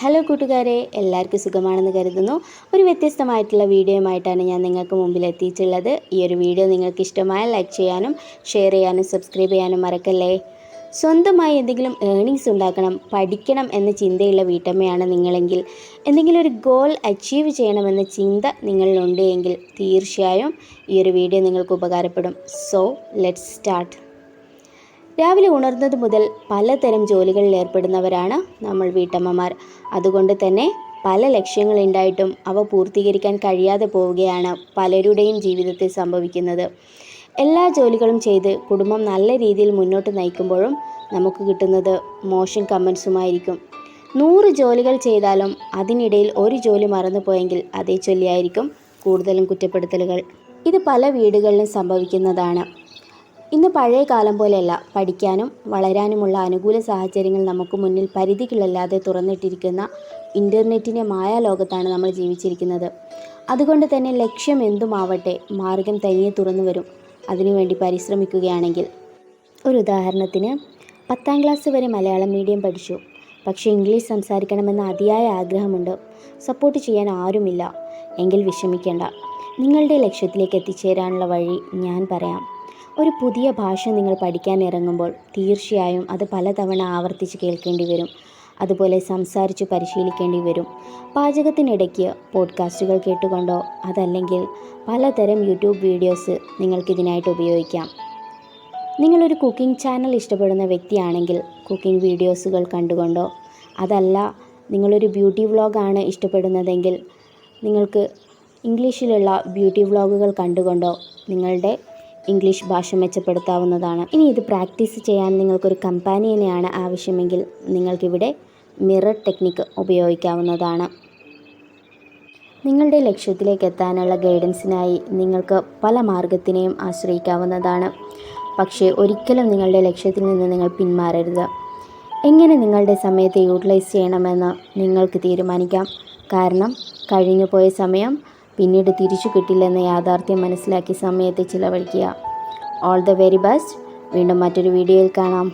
Hello കൂട്ടുകാരെ. എല്ലാവർക്കും സുഖമാണെന്ന് കരുതുന്നു. ഒരു വ്യത്യസ്തമായിട്ടുള്ള വീഡിയോയുമായിട്ടാണ് ഞാൻ നിങ്ങൾക്ക് മുമ്പിൽ എത്തിയിട്ടുള്ളത് ഈ ഒരു വീഡിയോ നിങ്ങൾക്ക് ഇഷ്ടമായ ലൈക്ക് ചെയ്യാനും ഷെയർ ചെയ്യാനും സബ്സ്ക്രൈബ് ചെയ്യാനും മറക്കല്ലേ? സ്വന്തമായി എന്തെങ്കിലും ഏണിങ്സ് ഉണ്ടാക്കണം പഠിക്കണം എന്ന ചിന്തയുള്ള വീട്ടമ്മയാണ് നിങ്ങളെങ്കിൽ എന്തെങ്കിലും ഒരു ഗോൾ അച്ചീവ് ചെയ്യണമെന്ന ചിന്ത നിങ്ങളിലുണ്ട് എങ്കിൽ തീർച്ചയായും ഈ ഒരു വീഡിയോ നിങ്ങൾക്ക് ഉപകാരപ്പെടും. സോ ലെറ്റ്സ് സ്റ്റാർട്ട് രാവിലെ ഉണർന്നത് മുതൽ പലതരം ജോലികളിൽ ഏർപ്പെടുന്നവരാണ് നമ്മൾ വീട്ടമ്മമാർ. അതുകൊണ്ട് തന്നെ പല ലക്ഷ്യങ്ങളുണ്ടായിട്ടും അവ പൂർത്തീകരിക്കാൻ കഴിയാതെ പോവുകയാണ് പലരുടെയും ജീവിതത്തിൽ സംഭവിക്കുന്നത്. എല്ലാ ജോലികളും ചെയ്ത് കുടുംബം നല്ല രീതിയിൽ മുന്നോട്ട് നയിക്കുമ്പോഴും നമുക്ക് കിട്ടുന്നത് മോശം കമൻസുമായിരിക്കും. നൂറ് ജോലികൾ ചെയ്താലും അതിനിടയിൽ ഒരു ജോലി മറന്നുപോയെങ്കിൽ അതേ ചൊല്ലിയായിരിക്കും കൂടുതലും കുറ്റപ്പെടുത്തലുകൾ. ഇത് പല വീടുകളിലും സംഭവിക്കുന്നതാണ്. ഇന്ന് പഴയ കാലം പോലെയല്ല. പഠിക്കാനും വളരാനുമുള്ള അനുകൂല സാഹചര്യങ്ങൾ നമുക്ക് മുന്നിൽ പരിധികളില്ലാതെ തുറന്നിട്ടിരിക്കുന്ന ഇന്റർനെറ്റിന്റെ മായാലോകത്താണ് നമ്മൾ ജീവിച്ചിരിക്കുന്നത്. അതുകൊണ്ട് തന്നെ ലക്ഷ്യം എന്തുമാവട്ടെ മാർഗം തനിയെ തുറന്നു വരും. അതിനുവേണ്ടി പരിശ്രമിക്കുകയാണെങ്കിൽ. ഒരു ഉദാഹരണത്തിന് പത്താം ക്ലാസ് വരെ മലയാളം മീഡിയം പഠിച്ചു. പക്ഷേ ഇംഗ്ലീഷ് സംസാരിക്കണമെന്ന അതിയായ ആഗ്രഹമുണ്ട്. സപ്പോർട്ട് ചെയ്യാൻ ആരുമില്ല. എങ്കിൽ വിഷമിക്കേണ്ട. നിങ്ങളുടെ ലക്ഷ്യത്തിലേക്ക് എത്തിച്ചേരാനുള്ള വഴി ഞാൻ പറയാം. ഒരു പുതിയ ഭാഷ നിങ്ങൾ പഠിക്കാൻ ഇറങ്ങുമ്പോൾ തീർച്ചയായും അത് പലതവണ ആവർത്തിച്ച് കേൾക്കേണ്ടി വരും. അതുപോലെ സംസാരിച്ച് പരിശീലിക്കേണ്ടി വരും. പാചകത്തിനിടയ്ക്ക് പോഡ്കാസ്റ്റുകൾ കേട്ടുകൊണ്ടോ അതല്ലെങ്കിൽ പലതരം യൂട്യൂബ് വീഡിയോസ് നിങ്ങൾക്കിതിനായിട്ട് ഉപയോഗിക്കാം. നിങ്ങളൊരു കുക്കിംഗ് ചാനൽ ഇഷ്ടപ്പെടുന്ന വ്യക്തിയാണെങ്കിൽ കുക്കിംഗ് വീഡിയോസുകൾ കണ്ടുകൊണ്ടോ അതല്ല നിങ്ങളൊരു ബ്യൂട്ടി വ്ളോഗാണ് ഇഷ്ടപ്പെടുന്നതെങ്കിൽ നിങ്ങൾക്ക് ഇംഗ്ലീഷിലുള്ള ബ്യൂട്ടി വ്ളോഗുകൾ കണ്ടുകൊണ്ടോ നിങ്ങളുടെ ഇംഗ്ലീഷ് ഭാഷ മെച്ചപ്പെടുത്താവുന്നതാണ്. ഇനി ഇത് പ്രാക്ടീസ് ചെയ്യാൻ നിങ്ങൾക്കൊരു കമ്പാനിയനെയാണ് ആവശ്യമെങ്കിൽ നിങ്ങൾക്കിവിടെ മിറർ ടെക്നിക്ക് ഉപയോഗിക്കാവുന്നതാണ്. നിങ്ങളുടെ ലക്ഷ്യത്തിലേക്ക് എത്താനുള്ള ഗൈഡൻസിനായി നിങ്ങൾക്ക് പല മാർഗത്തിനെയും ആശ്രയിക്കാവുന്നതാണ്. പക്ഷേ ഒരിക്കലും നിങ്ങളുടെ ലക്ഷ്യത്തിൽ നിന്ന് നിങ്ങൾ പിന്മാറരുത്. എങ്ങനെ നിങ്ങളുടെ സമയത്തെ യൂട്ടിലൈസ് ചെയ്യണമെന്ന് നിങ്ങൾക്ക് തീരുമാനിക്കാം. കാരണം കഴിഞ്ഞു പോയ സമയം പിന്നീട് തിരിച്ചു കിട്ടില്ലെന്ന യാഥാർത്ഥ്യം മനസ്സിലാക്കി സമയത്തെ ചിലവഴിക്കുക. ഓൾ ദ വെരി ബെസ്റ്റ് വീണ്ടും മറ്റൊരു വീഡിയോയിൽ കാണാം.